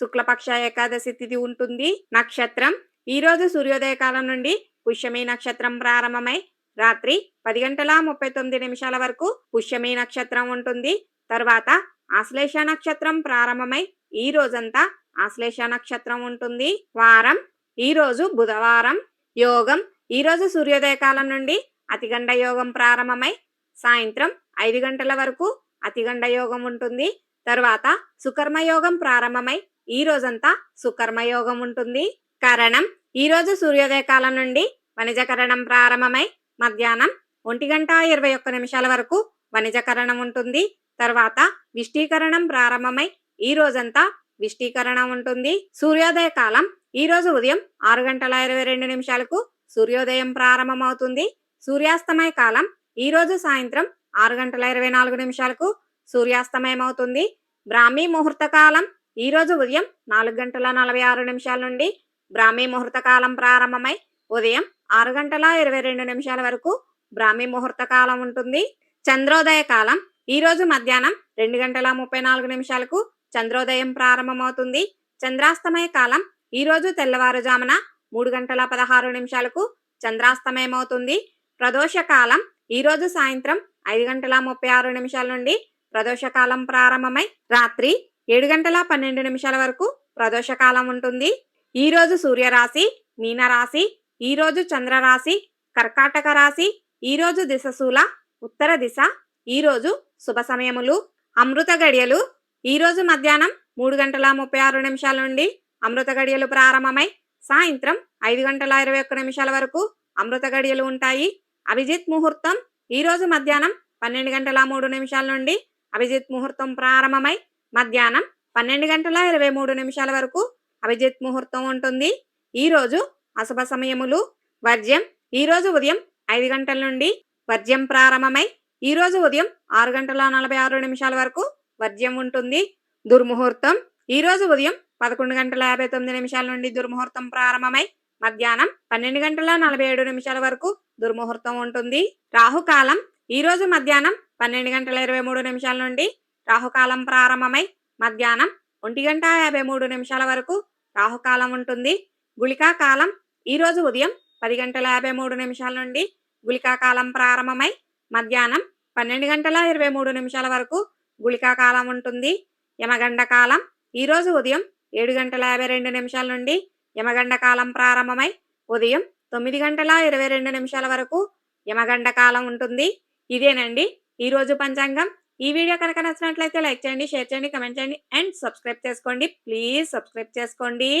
శుక్లపక్ష ఏకాదశి తిథి ఉంటుంది. నక్షత్రం. ఈ రోజు సూర్యోదయ కాలం నుండి పుష్యమి నక్షత్రం ప్రారంభమై రాత్రి పది గంటల ముప్పై తొమ్మిది నిమిషాల వరకు పుష్యమి నక్షత్రం ఉంటుంది. తర్వాత ఆశ్లేష నక్షత్రం ప్రారంభమై ఈ రోజంతా ఆశ్లేష నక్షత్రం ఉంటుంది. వారం. ఈ రోజు బుధవారం. యోగం. ఈ రోజు సూర్యోదయ కాలం నుండి అతిగండ యోగం ప్రారంభమై సాయంత్రం ఐదు గంటల వరకు అతిగండ యోగం ఉంటుంది. తర్వాత సుకర్మ యోగం ప్రారంభమై ఈ రోజంతా సుకర్మయోగం ఉంటుంది. కరణం ఈ రోజు సూర్యోదయ కాలం నుండి వణిజకరణం ప్రారంభమై మధ్యాహ్నం ఒంటి గంట ఇరవై ఒక్క నిమిషాల వరకు వణిజకరణం ఉంటుంది. తర్వాత విష్టీకరణం ప్రారంభమై ఈ రోజంతా విష్టీకరణం ఉంటుంది. సూర్యోదయ కాలం ఈ రోజు ఉదయం ఆరు గంటల ఇరవై రెండు నిమిషాలకు సూర్యోదయం ప్రారంభమవుతుంది. సూర్యాస్తమయ కాలం ఈ రోజు సాయంత్రం ఆరు గంటల ఇరవై నాలుగు నిమిషాలకు సూర్యాస్తమయం అవుతుంది బ్రాహ్మీ ముహూర్త కాలం ఈరోజు ఉదయం నాలుగు గంటల నలభై ఆరు నిమిషాల నుండి బ్రాహ్మీ ముహూర్త కాలం ప్రారంభమై ఉదయం ఆరు గంటల ఇరవై రెండు నిమిషాల వరకు బ్రాహ్మీ ముహూర్త కాలం ఉంటుంది. చంద్రోదయ కాలం. ఈరోజు మధ్యాహ్నం రెండు గంటల ముప్పై నాలుగు నిమిషాలకు చంద్రోదయం ప్రారంభమవుతుంది. చంద్రాస్తమయ కాలం. ఈరోజు తెల్లవారుజామున మూడు గంటల పదహారు నిమిషాలకు చంద్రాస్తమయం అవుతుంది ప్రదోష కాలం. సాయంత్రం ఐదు గంటల ముప్పై ఆరు నిమిషాల నుండి ప్రదోషకాలం ప్రారంభమై రాత్రి ఏడు గంటల పన్నెండు నిమిషాల వరకు ప్రదోషకాలం ఉంటుంది. ఈరోజు సూర్యరాశి మీనరాశి ఈరోజు చంద్రరాశి కర్కాటక రాశి ఈరోజు దిశశూల ఉత్తర దిశ ఈ రోజు శుభ సమయములు అమృత గడియలు. ఈరోజు మధ్యాహ్నం మూడు గంటల ముప్పై ఆరు నిమిషాల నుండి అమృత గడియలు ప్రారంభమై సాయంత్రం ఐదు గంటల ఇరవై ఒక్క నిమిషాల వరకు అమృత గడియలు ఉంటాయి. అభిజిత్ ముహూర్తం ఈరోజు మధ్యాహ్నం పన్నెండు గంటల మూడు నిమిషాల నుండి అభిజిత్ ముహూర్తం ప్రారంభమై మధ్యాహ్నం పన్నెండు గంటల ఇరవై మూడు నిమిషాల వరకు అభిజిత్ ముహూర్తం ఉంటుంది. ఈ రోజు అశుభ సమయములు. వర్జ్యం ఈ రోజు ఉదయం ఐదు గంటల నుండి వర్జ్యం ప్రారంభమై ఈ రోజు ఉదయం ఆరు గంటల నలభై ఆరు నిమిషాల వరకు వర్జ్యం ఉంటుంది. దుర్ముహూర్తం ఈరోజు ఉదయం పదకొండు గంటల యాభై తొమ్మిది నిమిషాల నుండి దుర్ముహూర్తం ప్రారంభమై మధ్యాహ్నం పన్నెండు గంటల నలభై ఏడు నిమిషాల వరకు దుర్ముహూర్తం ఉంటుంది. రాహుకాలం ఈరోజు మధ్యాహ్నం పన్నెండు గంటల ఇరవై మూడు నిమిషాల నుండి రాహుకాలం ప్రారంభమై మధ్యాహ్నం ఒంటి గంట యాభై మూడు నిమిషాల వరకు రాహుకాలం ఉంటుంది. గుళికా కాలం ఈరోజు ఉదయం పది గంటల యాభై మూడు నిమిషాల నుండి గుళికా కాలం ప్రారంభమై మధ్యాహ్నం పన్నెండు గంటల ఇరవై మూడు నిమిషాల వరకు గుళికా కాలం ఉంటుంది. యమగండ కాలం ఈరోజు ఉదయం ఏడు గంటల యాభై రెండు నిమిషాల నుండి యమగండ కాలం ప్రారంభమై ఉదయం తొమ్మిది గంటల ఇరవై రెండు నిమిషాల వరకు యమగండ కాలం ఉంటుంది. ఇదేనండి. ఈరోజు పంచాంగం ఈ వీడియో కనుక నచ్చినట్లయితే లైక్ చేయండి షేర్ చేయండి కమెంట్ చేయండి అండ్ సబ్స్క్రైబ్ చేసుకోండి. ప్లీజ్ సబ్స్క్రైబ్ చేసుకోండి.